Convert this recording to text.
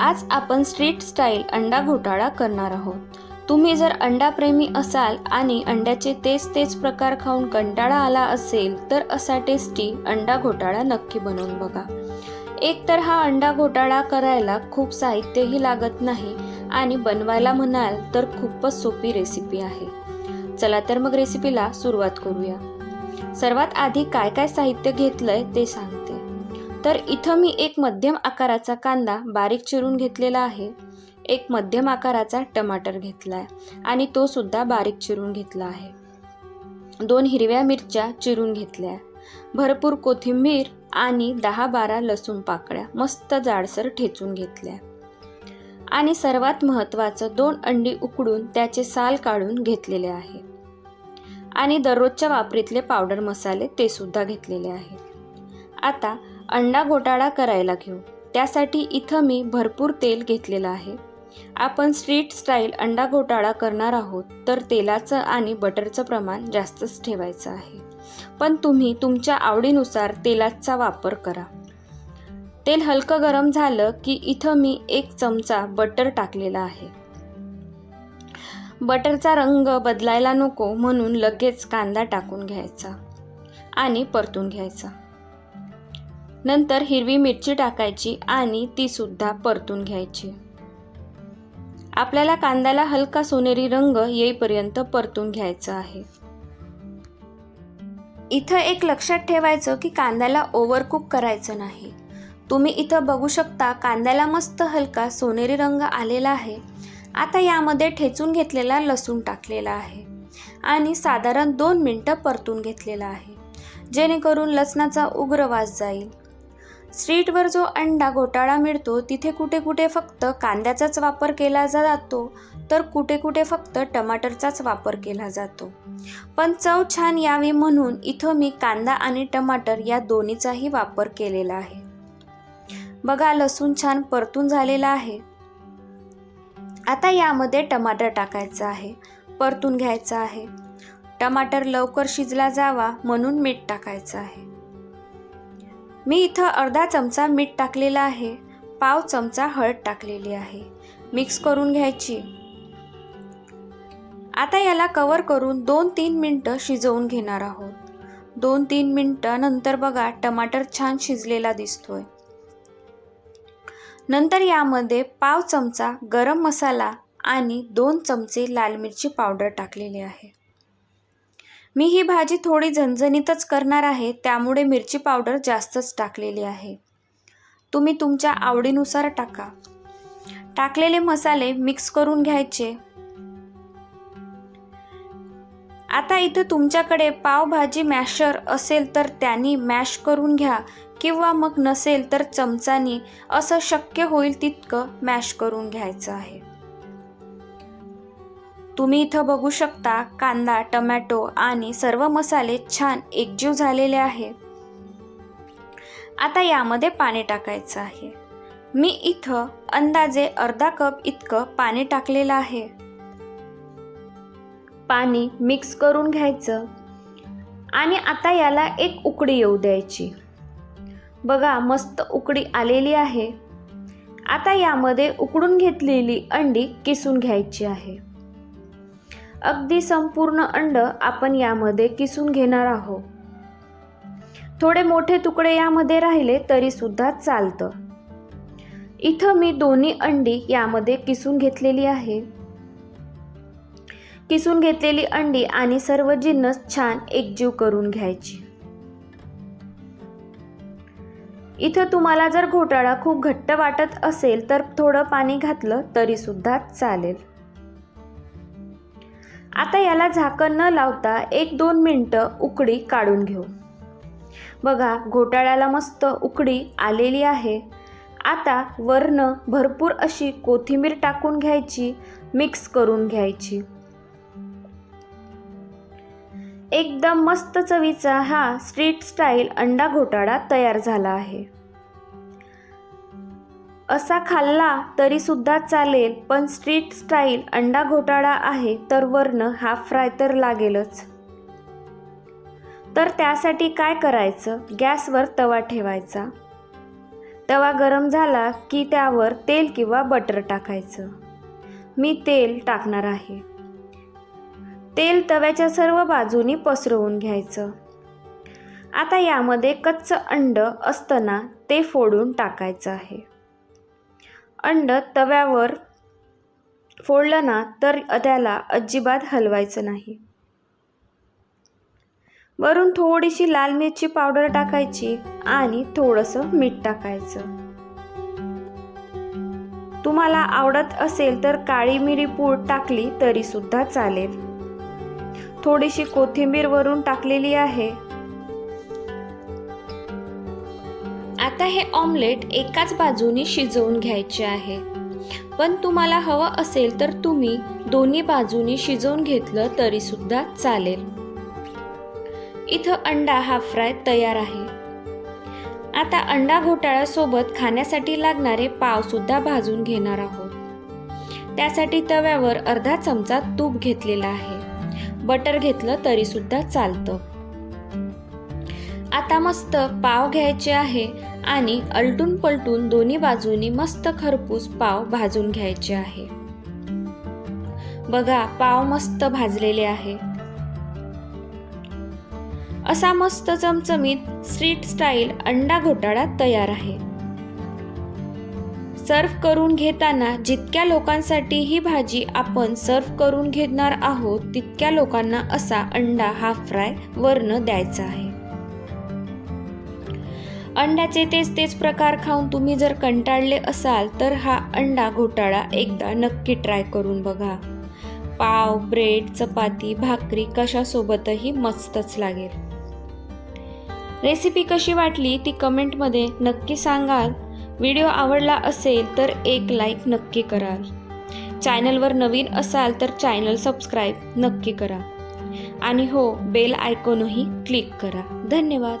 आज आपण street style अंडा घोटाळा करणार आहोत. तुम्ही जर अंडाप्रेमी असाल आणि अंड्याचे तेच तेच प्रकार खाऊन कंटाळा आला असेल तर असा टेस्टी अंडा घोटाळा नक्की बनवून बघा. एक तर हा अंडा घोटाळा करायला खूप साहित्यही लागत नाही आणि बनवायला म्हणाल तर खूपच सोपी रेसिपी आहे. चला तर मग रेसिपीला सुरुवात करूया. सर्वात आधी काय काय साहित्य घेतलंय ते सांग. तर इथं मी एक मध्यम आकाराचा कांदा बारीक चिरून घेतलेला आहे. एक मध्यम आकाराचा टमाटर घेतला आहे आणि तो सुद्धा बारीक चिरून घेतला आहे. दोन हिरव्या मिरच्या चिरून घेतल्या. भरपूर कोथिंबीर आणि दहा बारा लसूण पाकळ्या मस्त जाडसर ठेचून घेतल्या. आणि सर्वात महत्त्वाचं दोन अंडी उकडून त्याचे साल काढून घेतलेले आहे. आणि दररोजच्या वापरीतले पावडर मसाले ते सुद्धा घेतलेले आहे. आता अंडा घोटाळा करायला घेऊ. त्यासाठी इथं मी भरपूर तेल घेतलेलं आहे. आपण स्ट्रीट स्टाईल अंडा घोटाळा करणार आहोत तर तेलाचं आणि बटरचं प्रमाण जास्तच ठेवायचं आहे. पण तुम्ही तुमच्या आवडीनुसार तेलाचा वापर करा. तेल हलकं गरम झालं की इथं मी एक चमचा बटर टाकलेला आहे. बटरचा रंग बदलायला नको म्हणून लगेच कांदा टाकून घ्यायचा आणि परतून घ्यायचा. नंतर हिरवी मिरची टाकायची आणि तीसुद्धा परतून घ्यायची. आपल्याला कांद्याला हलका सोनेरी रंग येईपर्यंत परतून घ्यायचा आहे. इथं एक लक्षात ठेवायचं की कांद्याला ओव्हरकुक करायचं नाही. तुम्ही इथं बघू शकता कांद्याला मस्त हलका सोनेरी रंग आलेला आहे. आता यामध्ये ठेचून घेतलेला लसूण टाकलेला आहे. आणि साधारण दोन मिनटं परतून घेतलेला आहे. जेणेकरून लसणाचा उग्र वास जाईल. स्ट्रीटवर जो अंडा घोटाळा मिळतो तिथे कुठे कुठे फक्त कांद्याचाच वापर केला जातो तर कुठे कुठे फक्त टमाटरचाच वापर केला जातो. पण चव छान यावी म्हणून इथं मी कांदा आणि टमाटर या दोन्हीचाही वापर केलेला आहे. बघा लसूण छान परतून झालेला आहे. आता यामध्ये टमाटर टाकायचं आहे परतून घ्यायचं आहे. टमाटर लवकर शिजला जावा म्हणून मीठ टाकायचं आहे. मी इथं अर्धा चमचा मीठ टाकलेला आहे. पाव चमचा हळद टाकलेली आहे. मिक्स करून घ्यायची. आता याला कवर करून दोन तीन मिनटं शिजवून घेणार आहोत. दोन तीन मिनटं नंतर बघा टमाटर छान शिजलेला दिसतोय. नंतर यामध्ये पाव चमचा गरम मसाला आणि दोन चमचे लाल मिरची पावडर टाकलेली आहे. मी ही भाजी थोडी झणझणीतच करणार आहे त्यामुळे मिरची पावडर जास्तच टाकलेली आहे. तुम्ही तुमच्या आवडीनुसार टाका. टाकलेले मसाले मिक्स करून घ्यायचे. आता इथं तुमच्याकडे पावभाजी मॅशर असेल तर त्यांनी मॅश करून घ्या किंवा मग नसेल तर चमचानी असं शक्य होईल तितकं मॅश करून घ्यायचं आहे. तुम्ही इथं बघू शकता कांदा टमॅटो आणि सर्व मसाले छान एकजीव झालेले आहे. आता यामध्ये पाणी टाकायचं आहे. मी इथं अंदाजे अर्धा कप इतकं पाणी टाकलेलं आहे. पाणी मिक्स करून घ्यायचं. आणि आता याला एक उकडी येऊ द्यायची. बघा मस्त उकडी आलेली आहे. आता यामध्ये उकडून घेतलेली अंडी किसून घ्यायची आहे. अगदी संपूर्ण अंड आपण यामध्ये किसून घेणार आहोत. थोडे मोठे तुकडे यामध्ये राहिले तरी सुद्धा चालतं. इथं मी दोन्ही अंडी यामध्ये किसून घेतलेली आहे. किसून घेतलेली अंडी आणि सर्व जिन्नस छान एकजीव करून घ्यायची. इथं तुम्हाला जर घोटाळा खूप घट्ट वाटत असेल तर थोडं पाणी घातलं तरी सुद्धा चालेल. आता याला झाकण न लावता एक दोन मिनटं उकडी काढून घेऊ. बघा घोटाळ्याला मस्त उकडी आलेली आहे. आता वरनं भरपूर अशी कोथिंबीर टाकून घ्यायची मिक्स करून घ्यायची. एकदम मस्त चवीचा हा स्ट्रीट स्टाईल अंडा घोटाळा तयार झाला आहे. असा खाल्ला तरी सुद्धा चालेल पण स्ट्रीट स्टाईल अंडा घोटाळा आहे तर वर्ण हाफ फ्राय तर लागेलच. तर त्यासाठी काय करायचं? गॅसवर तवा ठेवायचा. तवा गरम झाला की त्यावर तेल किंवा बटर टाकायचं. मी तेल टाकणार आहे. तेल तव्याच्या सर्व बाजूनी पसरवून घ्यायचं. आता यामध्ये कच्चं अंड असताना ते फोडून टाकायचं आहे. अंड तव्यावर फोडलं ना तर त्याला अजिबात हलवायचं नाही. वरून थोडीशी लाल मिरची पावडर टाकायची आणि थोडंसं मीठ टाकायचं. तुम्हाला आवडत असेल तर काळी मिरी पूड टाकली तरी सुद्धा चालेल. थोडीशी कोथिंबीर वरून टाकलेली आहे. आता हे ऑमलेट एकाच बाजूनी शिजवून घ्यायचे आहे. पण तुम्हाला हवं असेल तर तुम्ही दोन्ही बाजूनी शिजवून घेतलं तरी सुद्धा चालेल. इथं अंडा हा फ्राय तयार आहे. आता अंडा घोटाळ्यासोबत खाण्यासाठी लागणारे पाव सुद्धा भाजून घेणार आहोत. त्यासाठी तव्यावर अर्धा चमचा तूप घेतलेला आहे. बटर घेतलं तरी सुद्धा चालतं. आता मस्त पाव घ्यायचे आहे. आणि अलटून पलटून दोन्ही बाजूनी मस्त खरपूस पाव भाजून घ्यायचे आहे. बघा पाव मस्त भाजलेले आहे. असा मस्त चमचमीत स्ट्रीट स्टाईल अंडा घोटाळा तयार आहे. सर्व करून घेताना जितक्या लोकांसाठी ही भाजी आपण सर्व करून घेणार आहोत तितक्या लोकांना असा अंडा हा फ्राय वर्ण द्यायचा आहे. अंड्याचे तेच तेच प्रकार खाऊन तुम्ही जर कंटाळले असाल तर हा अंडा घोटाळा एकदा नक्की ट्राय करून बघा. पाव ब्रेड चपाती भाकरी कशासोबतही मस्तच लागेल. रेसिपी कशी वाटली ती कमेंटमध्ये नक्की सांगाल. व्हिडिओ आवडला असेल तर एक लाईक नक्की कराल. चॅनलवर नवीन असाल तर चॅनल सबस्क्राईब नक्की करा. आणि हो बेल आयकॉनही क्लिक करा. धन्यवाद.